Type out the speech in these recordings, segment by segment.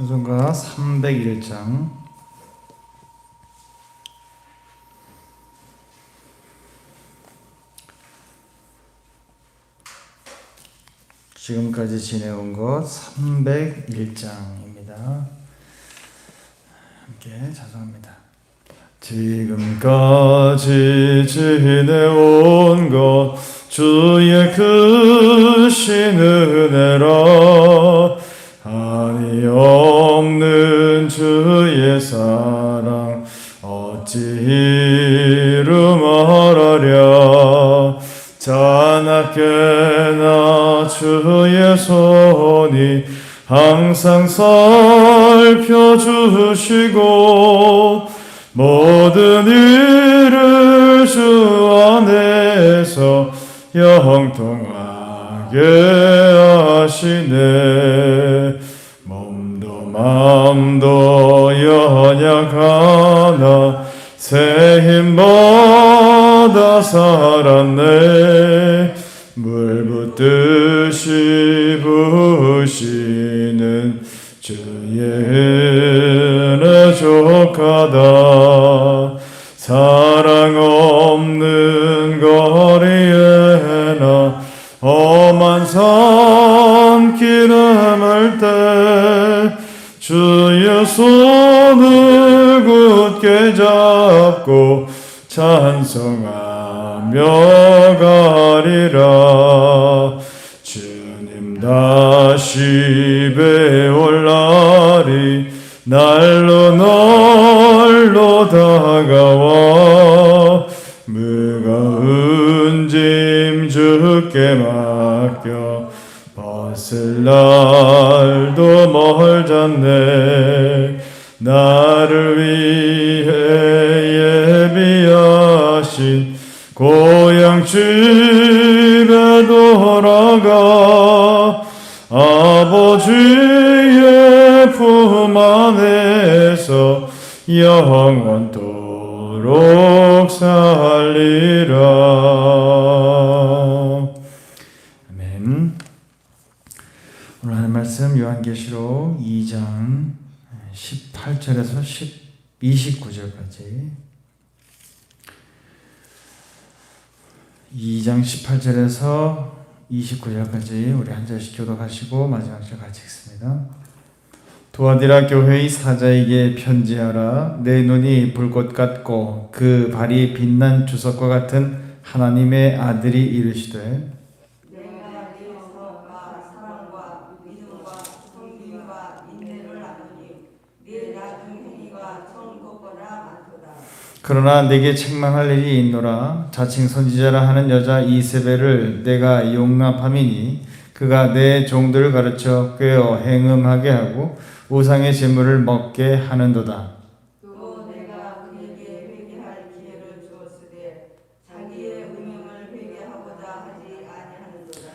찬송가 301장 지금까지 지내온 것 301장입니다. 함께 찬송합니다. 지금까지 지내온 것 주의 크신 은혜라 한이 없는 주의 사랑 어찌 이루말하랴? 자나깨나 주의 손이 항상 살펴주시고 모든 일을 주 안에서 영통하게 하시네 마음도 연약하나 새 힘받아 살았네. 물 붓듯이 부시는 주의 은혜 족하다 손을 굳게 잡고 찬송하며 가리라. 주님 다시 배울 날이 날로 날 2장 18절에서 29절까지 우리 한 절씩 교독하시고 마지막 절 같이 읽습니다. 도아디라 교회의 사자에게 편지하라 내 눈이 불꽃 같고 그 발이 빛난 주석과 같은 하나님의 아들이 이르시되 내가 네 사랑과 사랑과 믿음과 성김과 인내를 나누니 네 나중 행위가 처음 것보다 많도다. 그러나 내게 책망할 일이 있노라. 자칭 선지자라 하는 여자 이세벨을 내가 용납함이니 그가 내 종들을 가르쳐 꾀어 행음하게 하고 우상의 제물을 먹게 하는도다 또 내가 그에게 회개할 기회를 주었으되 자기의 음행을 회개하고자 하지 아니하는도다.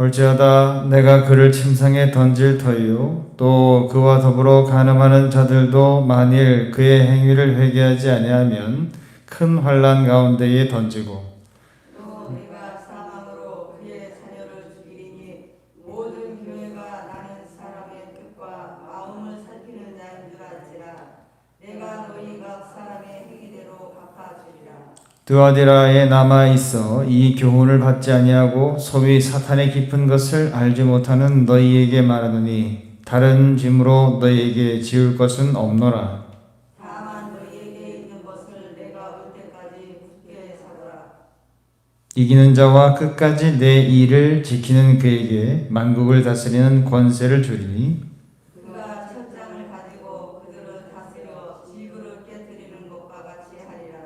볼지어다 내가 그를 침상에 던질 터이요 또 그와 더불어 간음하는 자들도 만일 그의 행위를 회개하지 아니하면 큰 환란 가운데에 던지고 또 내가 사망으로 그의 자녀를 죽이리니 모든 교회가 나는 사람의 뜻과 마음을 살피는 자인 줄 알지라 내가 너희 각 사람의 행위대로 갚아주리라. 드아디라에 남아 있어 이 교훈을 받지 아니하고 소위 사탄의 깊은 것을 알지 못하는 너희에게 말하노니 다른 짐으로 너희에게 지을 것은 없노라 다만 너희에게 있는 것을 내가 올 때까지 굳게 사더라. 이기는 자와 끝까지 내 일을 지키는 그에게 만국을 다스리는 권세를 주리니 그가 첫장을 가지고 그들을 다스려 지구를 깨뜨리는 것과 같이 하리라.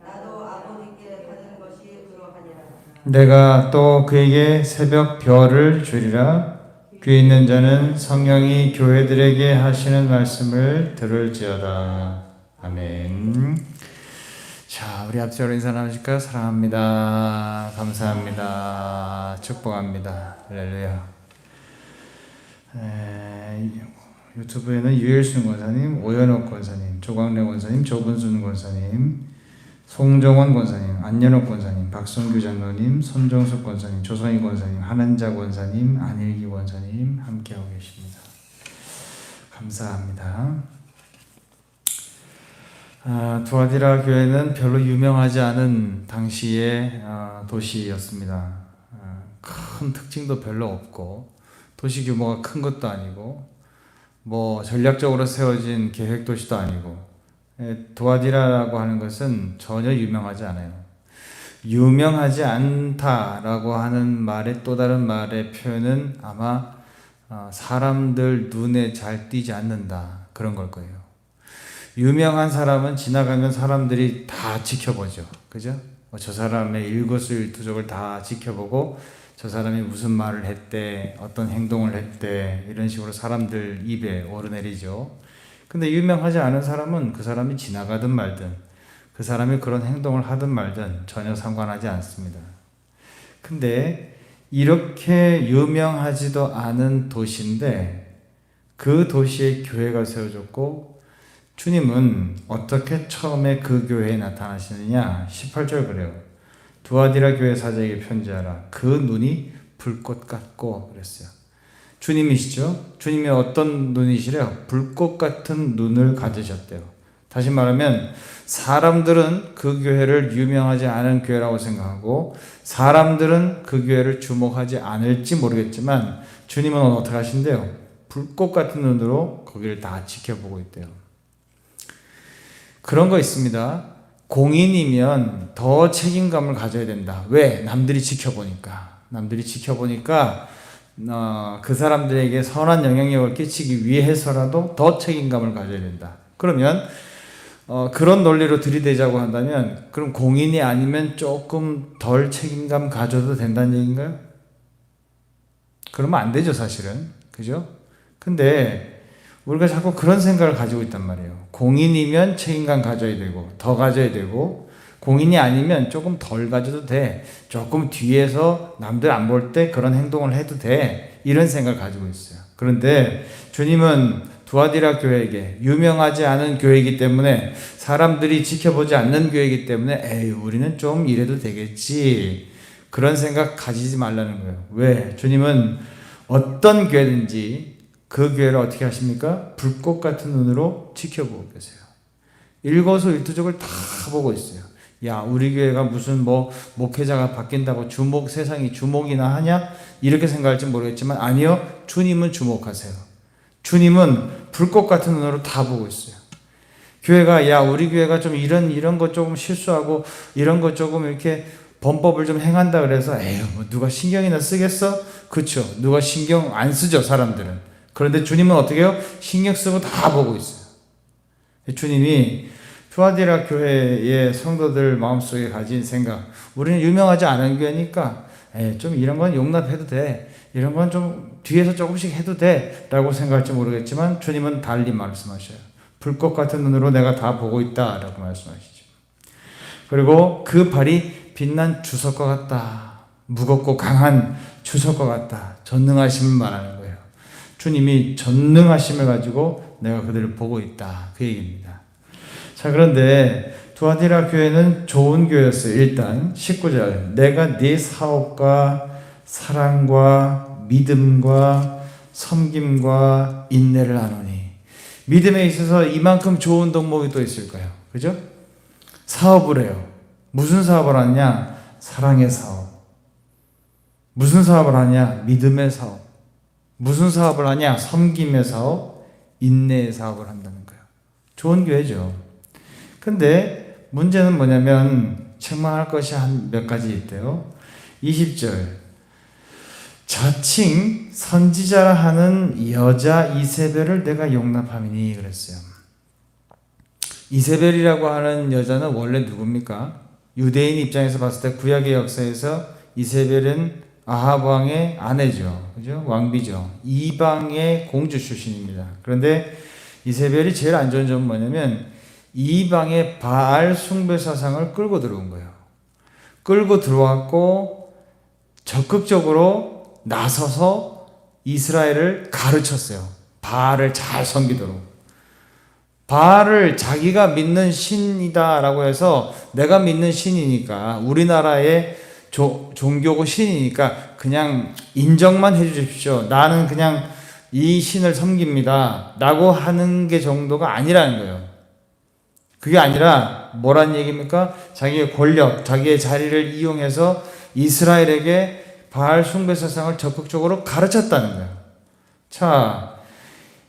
나도 아버지께 받은 것이 그러하니라. 내가 또 그에게 새벽 별을 주리라. 귀 있는 자는 성령이 교회들에게 하시는 말씀을 들을지어다. 아멘. 자 우리 앞으로 인사 나누실까요? 사랑합니다. 감사합니다. 축복합니다. 할렐루야. 에, 유튜브에는 유일순 권사님, 오연옥 권사님, 조광래 권사님, 조분순 권사님, 송정원 권사님, 안연옥 권사님, 박성규 장로님, 손정숙 권사님, 조선희 권사님, 한한자 권사님, 안일기 권사님 함께하고 계십니다. 감사합니다. 아, 두아디라 교회는 별로 유명하지 않은 당시의 아, 도시였습니다. 아, 큰 특징도 별로 없고 도시 규모가 큰 것도 아니고 뭐 전략적으로 세워진 계획 도시도 아니고 예, 두아디라라고 하는 것은 전혀 유명하지 않아요. 유명하지 않다라고 하는 말의 또 다른 말의 표현은 아마 어, 사람들 눈에 잘 띄지 않는다 그런 걸 거예요. 유명한 사람은 지나가면 사람들이 다 지켜보죠, 그죠? 어, 저 사람의 일거수일투족을 다 지켜보고 저 사람이 무슨 말을 했대, 어떤 행동을 했대 이런 식으로 사람들 입에 오르내리죠. 근데 유명하지 않은 사람은 그 사람이 지나가든 말든 그 사람이 그런 행동을 하든 말든 전혀 상관하지 않습니다. 근데 이렇게 유명하지도 않은 도시인데 그 도시에 교회가 세워졌고 주님은 어떻게 처음에 그 교회에 나타나시느냐 18절 그래요. 두아디라 교회 사자에게 편지하라. 그 눈이 불꽃 같고 그랬어요. 주님이시죠? 주님이 어떤 눈이시래요? 불꽃 같은 눈을 가지셨대요. 다시 말하면 사람들은 그 교회를 유명하지 않은 교회라고 생각하고 사람들은 그 교회를 주목하지 않을지 모르겠지만 주님은 어떻게 하신대요? 불꽃 같은 눈으로 거기를 다 지켜보고 있대요. 그런 거 있습니다. 공인이면 더 책임감을 가져야 된다. 왜? 남들이 지켜보니까. 남들이 지켜보니까 어, 그 사람들에게 선한 영향력을 끼치기 위해서라도 더 책임감을 가져야 된다. 그러면 어, 그런 논리로 들이대자고 한다면 그럼 공인이 아니면 조금 덜 책임감 가져도 된다는 얘기인가요? 그러면 안 되죠, 사실은. 그죠? 근데 우리가 자꾸 그런 생각을 가지고 있단 말이에요. 공인이면 책임감 가져야 되고, 더 가져야 되고, 공인이 아니면 조금 덜 가져도 돼. 조금 뒤에서 남들 안 볼 때 그런 행동을 해도 돼. 이런 생각을 가지고 있어요. 그런데 주님은 두아디라 교회에게 유명하지 않은 교회이기 때문에 사람들이 지켜보지 않는 교회이기 때문에 에이 우리는 좀 이래도 되겠지 그런 생각 가지지 말라는 거예요. 왜? 주님은 어떤 교회든지 그 교회를 어떻게 하십니까? 불꽃 같은 눈으로 지켜보고 계세요. 일거수일투족을 다 보고 있어요. 야, 우리 교회가 무슨 뭐 목회자가 바뀐다고 주목 세상이 주목이나 하냐? 이렇게 생각할지 모르겠지만 아니요. 주님은 주목하세요. 주님은 불꽃 같은 눈으로 다 보고 있어요. 교회가 야, 우리 교회가 좀 이런 이런 것 조금 실수하고 이런 것 조금 이렇게 범법을 좀 행한다 그래서 에휴, 뭐 누가 신경이나 쓰겠어? 그렇죠. 누가 신경 안 쓰죠, 사람들은. 그런데 주님은 어떻게 해요? 신경 쓰고 다 보고 있어요. 주님이 투아디라 교회의 성도들 마음속에 가진 생각, 우리는 유명하지 않은 교회니까 에이, 좀 이런 건 용납해도 돼. 이런 건 좀 뒤에서 조금씩 해도 돼. 라고 생각할지 모르겠지만 주님은 달리 말씀하셔요. 불꽃 같은 눈으로 내가 다 보고 있다. 라고 말씀하시죠. 그리고 그 발이 빛난 주석과 같다. 무겁고 강한 주석과 같다. 전능하심을 말하는 거예요. 주님이 전능하심을 가지고 내가 그들을 보고 있다. 그 얘기입니다. 자, 그런데 두아디라 교회는 좋은 교회였어요. 일단 19절. 내가 네 사업과 사랑과 믿음과 섬김과 인내를 아노니 믿음에 있어서 이만큼 좋은 덕목이 또 있을까요? 그죠? 사업을 해요. 무슨 사업을 하냐? 사랑의 사업. 무슨 사업을 하냐? 믿음의 사업. 무슨 사업을 하냐? 섬김의 사업, 인내의 사업을 한다는 거예요. 좋은 교회죠. 근데 문제는 뭐냐면 책망할 것이 한 몇 가지 있대요. 20절. 저칭 선지자라 하는 여자 이세벨을 내가 용납함이니 그랬어요. 이세벨이라고 하는 여자는 원래 누굽니까? 유대인 입장에서 봤을 때 구약의 역사에서 이세벨은 아합 왕의 아내죠. 그죠? 왕비죠. 이방의 공주 출신입니다. 그런데 이세벨이 제일 안 좋은 점은 뭐냐면 이방의 바알 숭배 사상을 끌고 들어온 거예요. 끌고 들어왔고 적극적으로 나서서 이스라엘을 가르쳤어요. 바알을 잘 섬기도록. 바알을 자기가 믿는 신이다라고 해서 내가 믿는 신이니까 우리나라의 조, 종교고 신이니까 그냥 인정만 해 주십시오. 나는 그냥 이 신을 섬깁니다. 라고 하는 게 정도가 아니라는 거예요. 그게 아니라 뭐란 얘기입니까? 자기의 권력, 자기의 자리를 이용해서 이스라엘에게 바알 숭배 사상을 적극적으로 가르쳤다는 거예요. 자,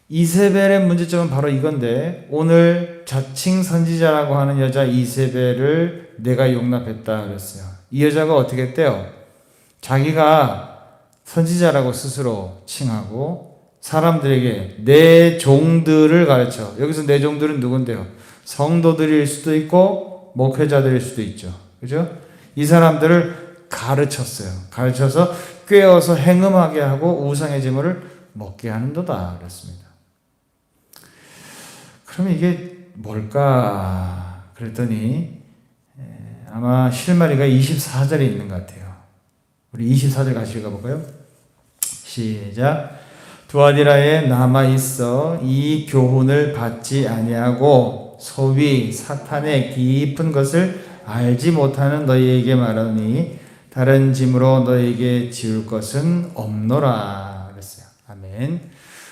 이세벨의 문제점은 바로 이건데 오늘 자칭 선지자라고 하는 여자 이세벨을 내가 용납했다 그랬어요. 이 여자가 어떻게 했대요? 자기가 선지자라고 스스로 칭하고 사람들에게 내 종들을 가르쳐. 여기서 내 종들은 누군데요? 성도들일 수도 있고 목회자들일 수도 있죠. 그죠? 이 사람들을 가르쳤어요. 가르쳐서 꿰어서 행음하게 하고 우상의 제물을 먹게 하는도다 그랬습니다. 그러면 이게 뭘까? 그랬더니 에, 아마 실마리가 24절에 있는 것 같아요. 우리 24절 같이 읽어볼까요? 시작. 두아디라에 남아 있어 이 교훈을 받지 아니하고 소위 사탄의 깊은 것을 알지 못하는 너희에게 말하니 다른 짐으로 너희에게 지울 것은 없노라 그랬어요. 아멘.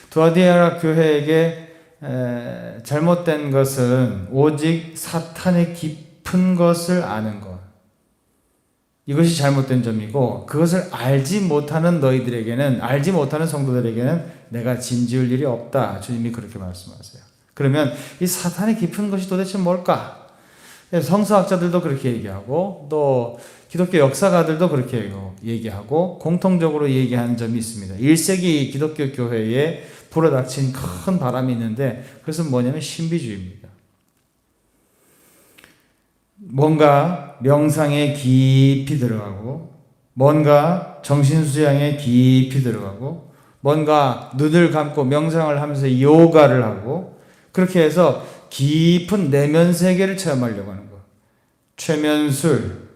두아디라 교회에게 에, 잘못된 것은 오직 사탄의 깊은 것을 아는 것. 이것이 잘못된 점이고 그것을 알지 못하는 너희들에게는 알지 못하는 성도들에게는 내가 짐 지을 일이 없다. 주님이 그렇게 말씀하세요. 그러면 이 사탄의 깊은 것이 도대체 뭘까? 성서학자들도 그렇게 얘기하고 또 기독교 역사가들도 그렇게 얘기하고 공통적으로 얘기하는 점이 있습니다. 1세기 기독교 교회에 불어닥친 큰 바람이 있는데 그것은 뭐냐면 신비주의입니다. 뭔가 명상에 깊이 들어가고 뭔가 정신수양에 깊이 들어가고 뭔가 눈을 감고 명상을 하면서 요가를 하고 그렇게 해서 깊은 내면 세계를 체험하려고 하는 거. 최면술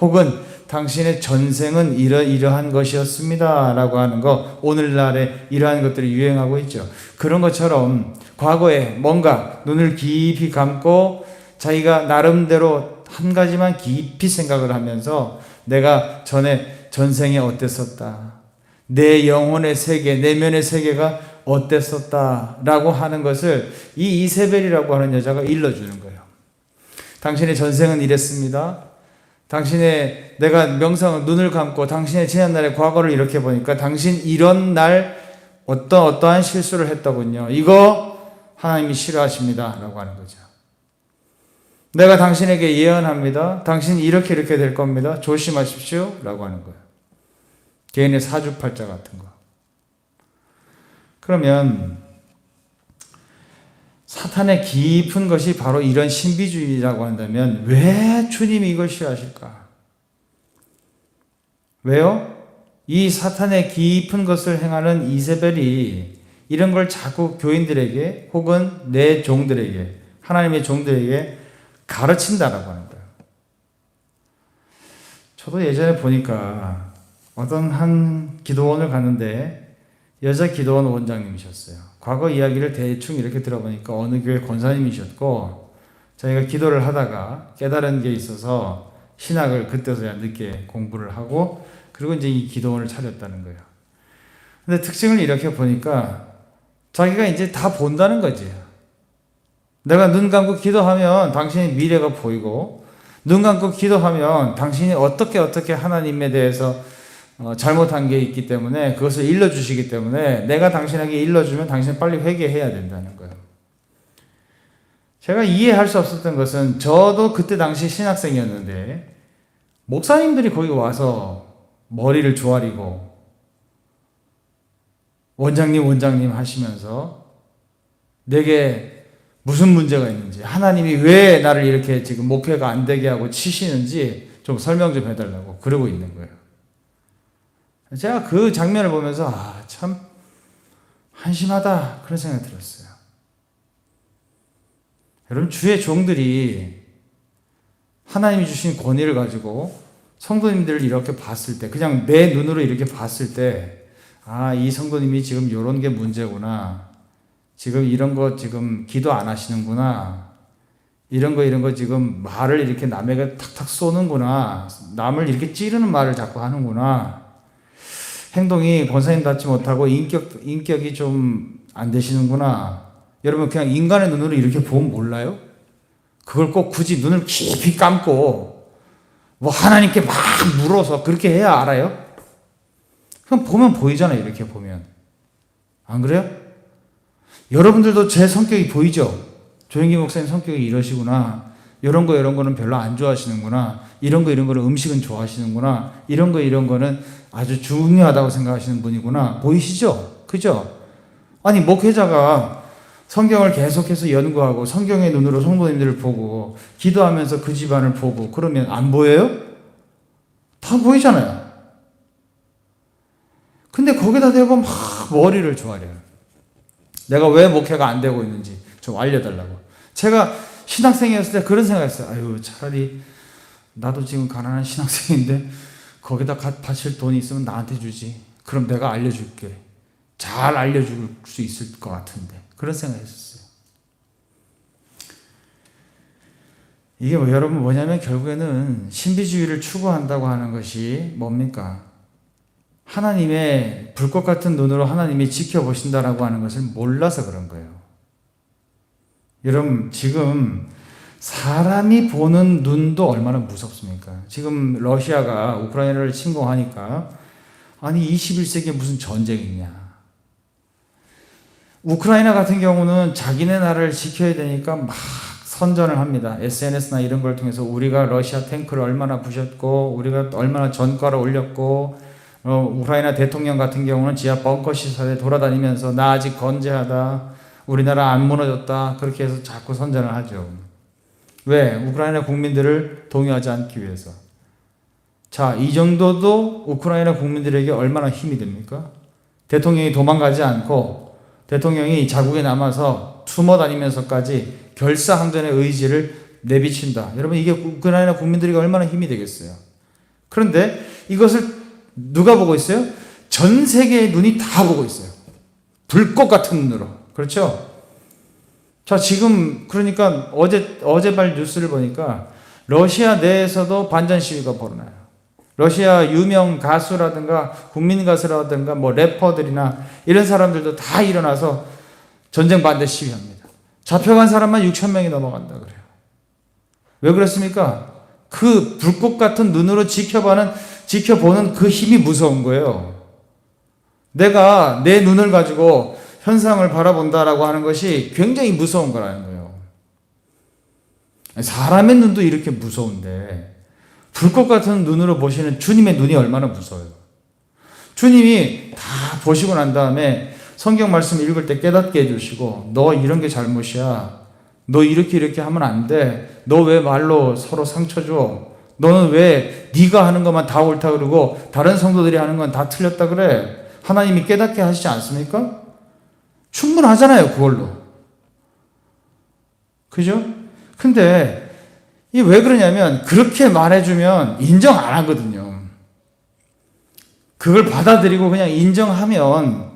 혹은 당신의 전생은 이러이러한 것이었습니다. 라고 하는 거, 오늘날에 이러한 것들이 유행하고 있죠. 그런 것처럼 과거에 뭔가 눈을 깊이 감고 자기가 나름대로 한 가지만 깊이 생각을 하면서 내가 전에 전생에 어땠었다. 내 영혼의 세계, 내면의 세계가 어땠었다. 라고 하는 것을 이 이세벨이라고 하는 여자가 일러주는 거예요. 당신의 전생은 이랬습니다. 당신의 내가 명상 눈을 감고 당신의 지난 날의 과거를 이렇게 보니까 당신 이런 날 어떤 어떠한 실수를 했더군요. 이거 하나님이 싫어하십니다라고 하는 거죠. 내가 당신에게 예언합니다. 당신 이렇게 이렇게 될 겁니다. 조심하십시오라고 하는 거예요. 개인의 사주팔자 같은 거. 그러면 사탄의 깊은 것이 바로 이런 신비주의라고 한다면 왜 주님이 이걸 싫어하실까? 왜요? 이 사탄의 깊은 것을 행하는 이세벨이 이런 걸 자꾸 교인들에게 혹은 내 종들에게 하나님의 종들에게 가르친다라고 하는 거예요. 저도 예전에 보니까 어떤 한 기도원을 갔는데 여자 기도원 원장님이셨어요. 과거 이야기를 대충 이렇게 들어보니까 어느 교회 권사님이셨고 저희가 기도를 하다가 깨달은 게 있어서 신학을 그때서야 늦게 공부를 하고 그리고 이제 이 기도원을 차렸다는 거예요. 근데 특징을 이렇게 보니까 자기가 이제 다 본다는 거지. 내가 눈 감고 기도하면 당신의 미래가 보이고 눈 감고 기도하면 당신이 어떻게 어떻게 하나님에 대해서 어, 잘못한 게 있기 때문에 그것을 일러주시기 때문에 내가 당신에게 일러주면 당신은 빨리 회개해야 된다는 거예요. 제가 이해할 수 없었던 것은 저도 그때 당시 신학생이었는데 목사님들이 거기 와서 머리를 조아리고 원장님 원장님 하시면서 내게 무슨 문제가 있는지 하나님이 왜 나를 이렇게 지금 목회가 안 되게 하고 치시는지 좀 설명 좀 해달라고 그러고 있는 거예요. 제가 그 장면을 보면서 아, 참 한심하다 그런 생각이 들었어요. 여러분 주의 종들이 하나님이 주신 권위를 가지고 성도님들을 이렇게 봤을 때 그냥 내 눈으로 이렇게 봤을 때 아, 이 성도님이 지금 이런 게 문제구나. 지금 이런 거 지금 기도 안 하시는구나. 이런 거 이런 거 지금 말을 이렇게 남에게 탁탁 쏘는구나. 남을 이렇게 찌르는 말을 자꾸 하는구나. 행동이 권사님 닿지 못하고 인격 인격이 좀 안 되시는구나. 여러분 그냥 인간의 눈으로 이렇게 보면 몰라요? 그걸 꼭 굳이 눈을 깊이 감고 뭐 하나님께 막 물어서 그렇게 해야 알아요? 그냥 보면 보이잖아요. 이렇게 보면 안 그래요? 여러분들도 제 성격이 보이죠? 조영기 목사님 성격이 이러시구나. 이런 거 이런 거는 별로 안 좋아하시는구나. 이런 거 이런 거는 음식은 좋아하시는구나. 이런 거 이런 거는 아주 중요하다고 생각하시는 분이구나. 보이시죠? 그죠? 아니 목회자가 성경을 계속해서 연구하고 성경의 눈으로 성도님들을 보고 기도하면서 그 집안을 보고 그러면 안 보여요? 다 보이잖아요. 근데 거기다 대고 막 머리를 조아려요. 내가 왜 목회가 안 되고 있는지 좀 알려달라고. 제가 신학생이었을 때 그런 생각했어요. 아유, 차라리 나도 지금 가난한 신학생인데 거기다 가- 바칠 돈이 있으면 나한테 주지. 그럼 내가 알려줄게. 잘 알려줄 수 있을 것 같은데. 그런 생각했었어요. 이게 뭐 여러분 뭐냐면 결국에는 신비주의를 추구한다고 하는 것이 뭡니까? 하나님의 불꽃 같은 눈으로 하나님이 지켜보신다라고 하는 것을 몰라서 그런 거예요. 여러분, 지금 사람이 보는 눈도 얼마나 무섭습니까? 지금 러시아가 우크라이나를 침공하니까 아니 21세기에 무슨 전쟁이 있냐? 우크라이나 같은 경우는 자기네 나라를 지켜야 되니까 막 선전을 합니다. SNS나 이런 걸 통해서 우리가 러시아 탱크를 얼마나 부셨고 우리가 얼마나 전과를 올렸고 어, 우크라이나 대통령 같은 경우는 지하 벙커 시설에 돌아다니면서 나 아직 건재하다. 우리나라 안 무너졌다. 그렇게 해서 자꾸 선전을 하죠. 왜? 우크라이나 국민들을 동요하지 않기 위해서. 자, 이 정도도 우크라이나 국민들에게 얼마나 힘이 됩니까? 대통령이 도망가지 않고 대통령이 자국에 남아서 숨어 다니면서까지 결사항전의 의지를 내비친다. 여러분, 이게 우크라이나 국민들에게 얼마나 힘이 되겠어요? 그런데 이것을 누가 보고 있어요? 전 세계의 눈이 다 보고 있어요. 불꽃 같은 눈으로. 그렇죠? 자, 지금 그러니까 어제 어제발 뉴스를 보니까 러시아 내에서도 반전 시위가 벌어나요. 러시아 유명 가수라든가 국민 가수라든가 뭐 래퍼들이나 이런 사람들도 다 일어나서 전쟁 반대 시위합니다. 잡혀간 사람만 6천 명이 넘어간다 그래요. 왜 그렇습니까? 그 불꽃 같은 눈으로 지켜보는 지켜보는 그 힘이 무서운 거예요. 내가 내 눈을 가지고 현상을 바라본다라고 하는 것이 굉장히 무서운 거라는 거예요. 사람의 눈도 이렇게 무서운데 불꽃 같은 눈으로 보시는 주님의 눈이 얼마나 무서워요. 주님이 다 보시고 난 다음에 성경 말씀 읽을 때 깨닫게 해주시고 너 이런 게 잘못이야. 너 이렇게 이렇게 하면 안 돼. 너 왜 말로 서로 상처 줘? 너는 왜 네가 하는 것만 다 옳다 그러고 다른 성도들이 하는 건 다 틀렸다 그래? 하나님이 깨닫게 하시지 않습니까? 충분하잖아요, 그걸로. 그죠? 근데 이 왜 그러냐면 그렇게 말해주면 인정 안 하거든요. 그걸 받아들이고 그냥 인정하면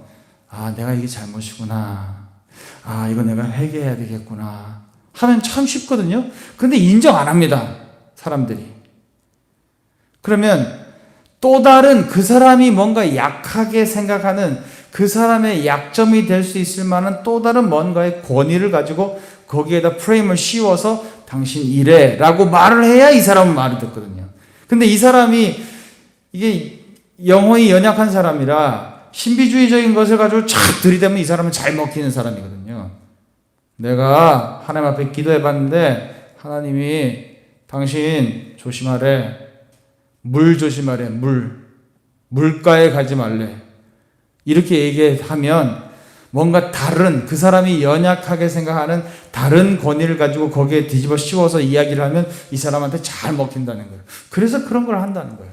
아 내가 이게 잘못이구나. 아 이거 내가 회개해야 되겠구나. 하면 참 쉽거든요. 근데 인정 안 합니다. 사람들이. 그러면 또 다른 그 사람이 뭔가 약하게 생각하는 그 사람의 약점이 될 수 있을 만한 또 다른 뭔가의 권위를 가지고 거기에다 프레임을 씌워서 당신 이래 라고 말을 해야 이 사람은 말을 듣거든요. 근데 이 사람이 이게 영혼이 연약한 사람이라 신비주의적인 것을 가지고 착 들이대면 이 사람은 잘 먹히는 사람이거든요. 내가 하나님 앞에 기도해 봤는데 하나님이 당신 조심하래. 물 조심하래. 물. 물가에 가지 말래. 이렇게 얘기하면 뭔가 다른 그 사람이 연약하게 생각하는 다른 권위를 가지고 거기에 뒤집어 씌워서 이야기를 하면 이 사람한테 잘 먹힌다는 거예요. 그래서 그런 걸 한다는 거예요.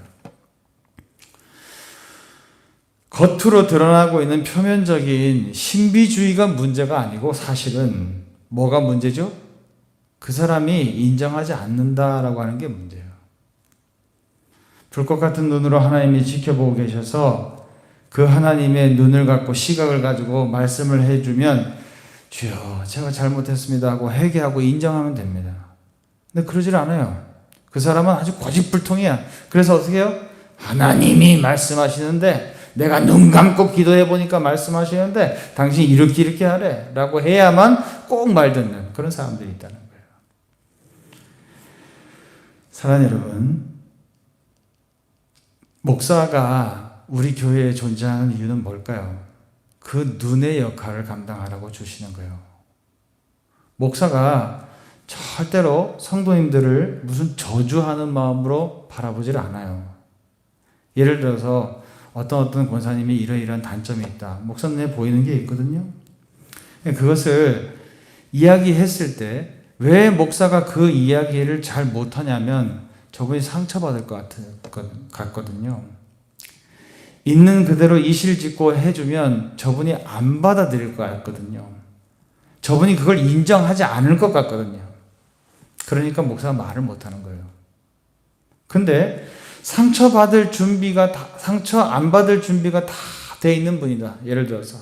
겉으로 드러나고 있는 표면적인 신비주의가 문제가 아니고 사실은 뭐가 문제죠? 그 사람이 인정하지 않는다라고 하는 게 문제예요. 불꽃 같은 눈으로 하나님이 지켜보고 계셔서 그 하나님의 눈을 갖고 시각을 가지고 말씀을 해주면 주여 제가 잘못했습니다 하고 회개하고 인정하면 됩니다. 근데 그러질 않아요. 그 사람은 아주 고집불통이야. 그래서 어떻게 해요? 하나님이 말씀하시는데 내가 눈 감고 기도해 보니까 말씀하시는데 당신 이렇게 이렇게 하래 라고 해야만 꼭 말 듣는 그런 사람들이 있다는 거예요. 사랑하는 여러분, 목사가 우리 교회에 존재하는 이유는 뭘까요? 그 눈의 역할을 감당하라고 주시는 거예요. 목사가 절대로 성도님들을 무슨 저주하는 마음으로 바라보질 않아요. 예를 들어서 어떤 어떤 권사님이 이러이러한 단점이 있다. 목사님에 보이는 게 있거든요. 그것을 이야기했을 때 왜 목사가 그 이야기를 잘 못하냐면 저분이 상처받을 것 같- 같거든요. 있는 그대로 이실직고 해주면 저분이 안 받아들일 것 같거든요. 저분이 그걸 인정하지 않을 것 같거든요. 그러니까 목사가 말을 못하는 거예요. 근데 상처받을 준비가 다, 상처 안 받을 준비가 다 돼 있는 분이다. 예를 들어서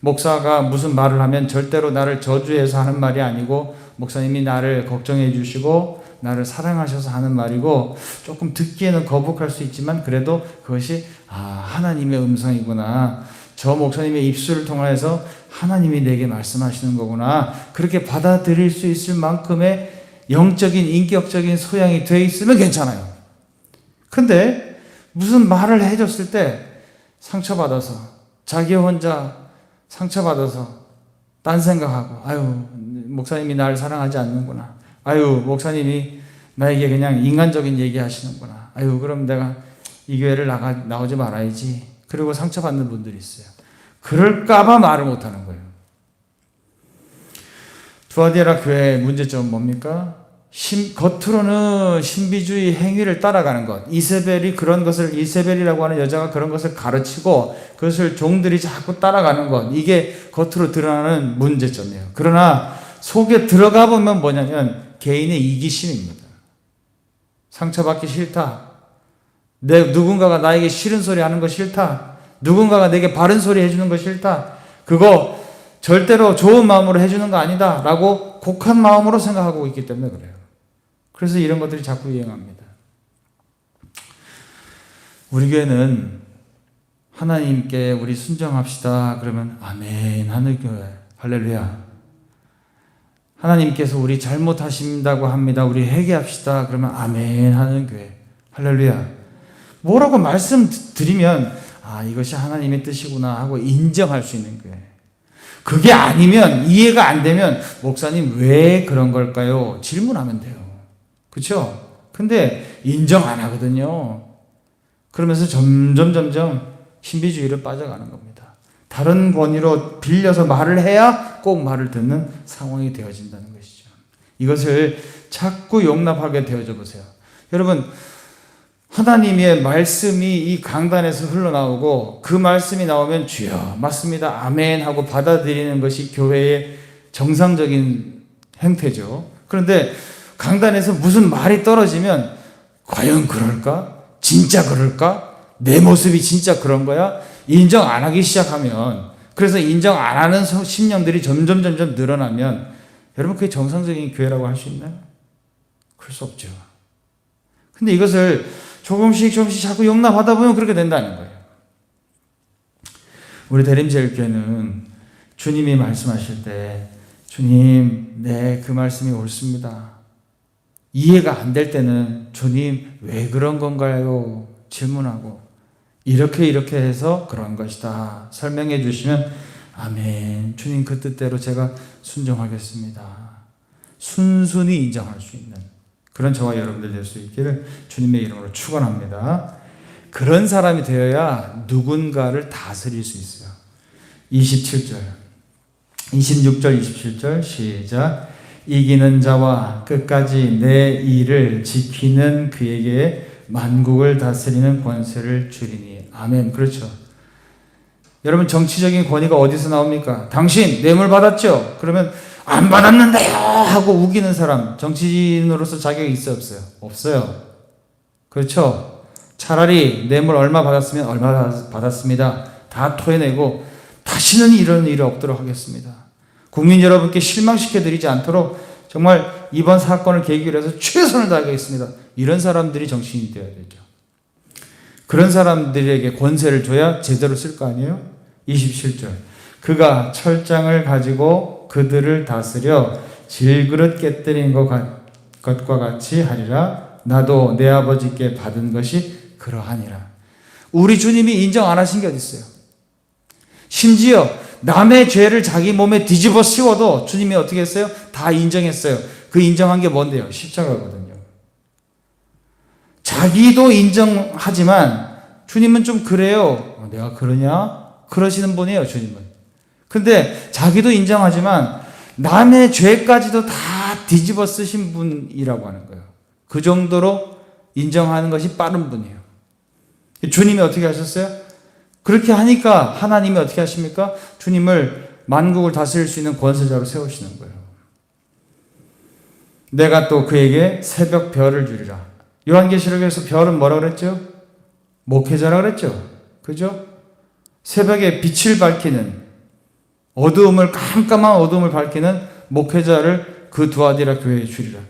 목사가 무슨 말을 하면 절대로 나를 저주해서 하는 말이 아니고 목사님이 나를 걱정해 주시고 나를 사랑하셔서 하는 말이고 조금 듣기에는 거북할 수 있지만 그래도 그것이 아 하나님의 음성이구나. 저 목사님의 입술을 통하여서 하나님이 내게 말씀하시는 거구나. 그렇게 받아들일 수 있을 만큼의 영적인 인격적인 소양이 돼 있으면 괜찮아요. 근데 무슨 말을 해줬을 때 상처받아서 자기 혼자 상처받아서 딴 생각하고 아유 목사님이 나를 사랑하지 않는구나 아유 목사님이 나에게 그냥 인간적인 얘기 하시는구나 아유 그럼 내가 이 교회를 나가 나오지 말아야지 그리고 상처받는 분들이 있어요 그럴까봐 말을 못하는 거예요 두아디라 교회의 문제점은 뭡니까? 신, 겉으로는 신비주의 행위를 따라가는 것. 이세벨이 그런 것을, 이세벨이라고 하는 여자가 그런 것을 가르치고 그것을 종들이 자꾸 따라가는 것. 이게 겉으로 드러나는 문제점이에요. 그러나 속에 들어가 보면 뭐냐면 개인의 이기심입니다. 상처받기 싫다. 내, 누군가가 나에게 싫은 소리 하는 거 싫다. 누군가가 내게 바른 소리 해주는 거 싫다. 그거 절대로 좋은 마음으로 해주는 거 아니다. 라고 곡한 마음으로 생각하고 있기 때문에 그래요. 그래서 이런 것들이 자꾸 유행합니다. 우리 교회는 하나님께 우리 순정합시다. 그러면 아멘 하는 교회. 할렐루야. 하나님께서 우리 잘못하신다고 합니다. 우리 회개합시다. 그러면 아멘 하는 교회. 할렐루야. 뭐라고 말씀드리면 아 이것이 하나님의 뜻이구나 하고 인정할 수 있는 교회. 그게 아니면 이해가 안 되면 목사님 왜 그런 걸까요? 질문하면 돼요. 그렇죠? 근데 인정 안 하거든요. 그러면서 점점 점점 신비주의로 빠져가는 겁니다. 다른 권위로 빌려서 말을 해야 꼭 말을 듣는 상황이 되어진다는 것이죠. 이것을 자꾸 용납하게 되어져 보세요. 여러분 하나님의 말씀이 이 강단에서 흘러나오고 그 말씀이 나오면 주여 맞습니다 아멘 하고 받아들이는 것이 교회의 정상적인 행태죠. 그런데 강단에서 무슨 말이 떨어지면 과연 그럴까? 진짜 그럴까? 내 모습이 진짜 그런 거야? 인정 안 하기 시작하면 그래서 인정 안 하는 심령들이 점점 점점 늘어나면 여러분 그게 정상적인 교회라고 할 수 있나요? 그럴 수 없죠. 근데 이것을 조금씩 조금씩 자꾸 용납하다 보면 그렇게 된다는 거예요. 우리 대림제일교회는 주님이 말씀하실 때 주님, 네, 그 말씀이 옳습니다. 이해가 안 될 때는 주님, 왜 그런 건가요? 질문하고 이렇게 이렇게 해서 그런 것이다. 설명해 주시면 아멘. 주님 그 뜻대로 제가 순종하겠습니다. 순순히 인정할 수 있는 그런 저와 여러분들 될 수 있기를 주님의 이름으로 축원합니다. 그런 사람이 되어야 누군가를 다스릴 수 있어요. 27절. 26절 27절 시작. 이기는 자와 끝까지 내 일을 지키는 그에게 만국을 다스리는 권세를 주리니. 아멘. 그렇죠. 여러분 정치적인 권위가 어디서 나옵니까? 당신 뇌물 받았죠? 그러면 안 받았는데요 하고 우기는 사람 정치인으로서 자격이 있어 없어요? 없어요. 그렇죠? 차라리 뇌물 얼마 받았으면 얼마 받았습니다. 다 토해내고 다시는 이런 일이 없도록 하겠습니다. 국민 여러분께 실망시켜 드리지 않도록 정말 이번 사건을 계기로 해서 최선을 다하겠습니다. 이런 사람들이 정치인이 되어야 되죠. 그런 사람들에게 권세를 줘야 제대로 쓸 거 아니에요? 27절. 그가 철장을 가지고 그들을 다스려 질그릇 깨뜨린 것과 같이 하리라. 나도 내 아버지께 받은 것이 그러하니라. 우리 주님이 인정 안 하신 게 어디 있어요? 심지어 남의 죄를 자기 몸에 뒤집어 씌워도 주님이 어떻게 했어요? 다 인정했어요. 그 인정한 게 뭔데요? 십자가거든요. 자기도 인정하지만 주님은 좀 그래요. 어, 내가 그러냐? 그러시는 분이에요, 주님은. 근데 자기도 인정하지만 남의 죄까지도 다 뒤집어 쓰신 분이라고 하는 거예요. 그 정도로 인정하는 것이 빠른 분이에요. 주님이 어떻게 하셨어요? 그렇게 하니까 하나님이 어떻게 하십니까? 주님을 만국을 다스릴 수 있는 권세자로 세우시는 거예요. 내가 또 그에게 새벽 별을 주리라. 요한계시록에서 별은 뭐라 그랬죠? 목회자라 그랬죠. 그죠? 새벽에 빛을 밝히는 어두움을 깜깜한 어두움을 밝히는 목회자를 그 두아디라 교회에 주리라.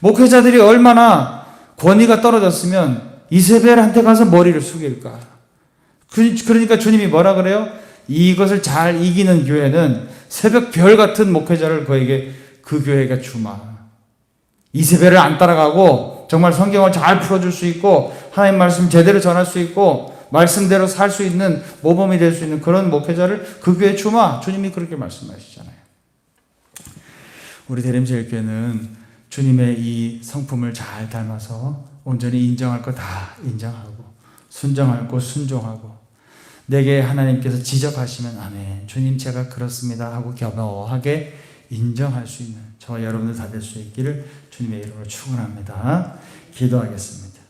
목회자들이 얼마나 권위가 떨어졌으면 이세벨한테 가서 머리를 숙일까? 그- 그러니까 주님이 뭐라 그래요? 이것을 잘 이기는 교회는 새벽 별 같은 목회자를 그에게 그 교회가 주마. 이세벨을 안 따라가고 정말 성경을 잘 풀어줄 수 있고 하나님 말씀 제대로 전할 수 있고 말씀대로 살 수 있는 모범이 될 수 있는 그런 목회자를 그 교회에 주마. 주님이 그렇게 말씀하시잖아요. 우리 대림제일교회는 주님의 이 성품을 잘 닮아서 온전히 인정할 거 다 인정하고 순정할 거 순종하고 내게 하나님께서 지적하시면 아멘 주님 제가 그렇습니다 하고 겸허하게 인정할 수 있는 저와 여러분들 다 될 수 있기를 주님의 이름으로 축원합니다. 기도하겠습니다.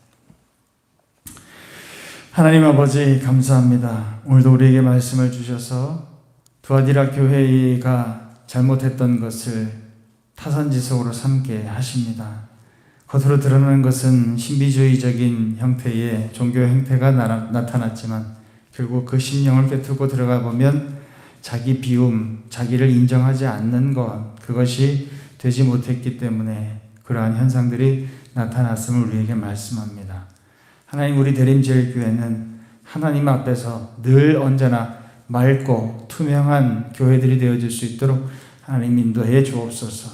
하나님 아버지 감사합니다. 오늘도 우리에게 말씀을 주셔서 두아디라 교회가 잘못했던 것을 타산지석으로 삼게 하십니다. 겉으로 드러나는 것은 신비주의적인 형태의 종교 행태가 나, 나타났지만 결국 그 심령을 깨뚫고 들어가 보면 자기 비움, 자기를 인정하지 않는 것, 그것이 되지 못했기 때문에 그러한 현상들이 나타났음을 우리에게 말씀합니다. 하나님 우리 대림제일교회는 하나님 앞에서 늘 언제나 맑고 투명한 교회들이 되어질 수 있도록 하나님 인도해 주옵소서.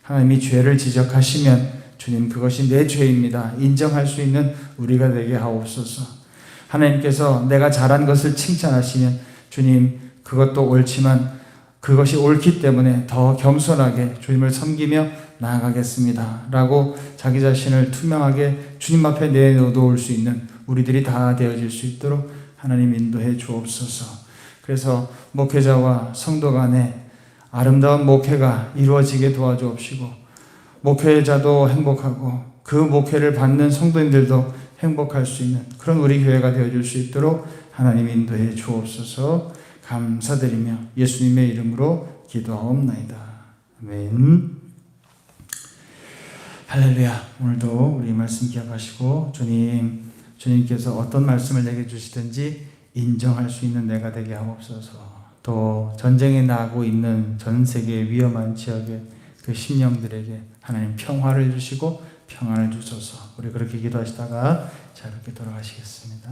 하나님이 죄를 지적하시면 주님 그것이 내 죄입니다. 인정할 수 있는 우리가 되게 하옵소서. 하나님께서 내가 잘한 것을 칭찬하시면 주님 그것도 옳지만 그것이 옳기 때문에 더 겸손하게 주님을 섬기며 나아가겠습니다. 라고 자기 자신을 투명하게 주님 앞에 내놓을 수 있는 우리들이 다 되어질 수 있도록 하나님 인도해 주옵소서. 그래서 목회자와 성도 간에 아름다운 목회가 이루어지게 도와주옵시고 목회자도 행복하고 그 목회를 받는 성도님들도 행복할 수 있는 그런 우리 교회가 되어줄 수 있도록 하나님 인도해 주옵소서 감사드리며 예수님의 이름으로 기도하옵나이다. 아멘. 할렐루야. 오늘도 우리 말씀 기억하시고 주님, 주님께서 어떤 말씀을 내게 주시든지 인정할 수 있는 내가 되게 하옵소서. 또 전쟁에 나고 있는 전 세계 위험한 지역의 그 심령들에게 하나님 평화를 주시고 평안을 주소서. 우리 그렇게 기도하시다가 자유롭게 돌아가시겠습니다.